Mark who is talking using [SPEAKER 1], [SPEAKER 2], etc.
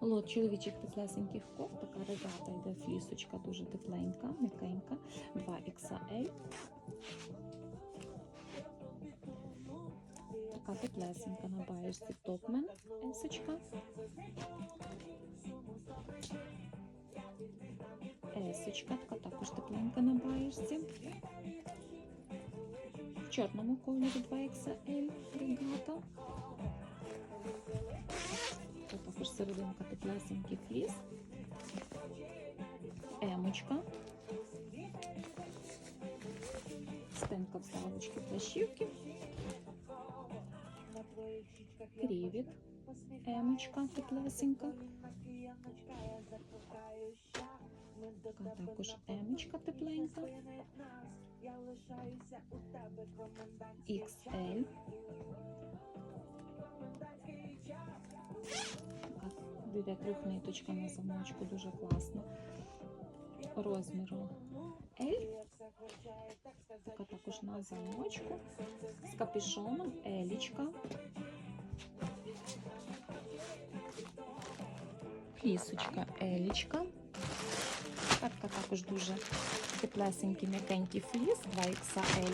[SPEAKER 1] Лот чоловічих теплесеньких кофт, така регата йде флісочка, дуже тепленька, м'якенька, 2XL. Така теплесенька на баєшці топмен есочка. Есочка, така також тепленька на баєшці. В чорному кольорі 2XL регата. Серединка теплесенький фліс. Емочка. Спинка вставочки плащівки. Крівіт. Емочка теплесенька. Така також емочка тепленька. XL. Йде трьохниточка на замочку, дуже класно. Розміру L. Така також на замочку. З капюшоном Елічка. Флісочка Елічка. Така також дуже теплесенький, м'якенький фліс 2XL.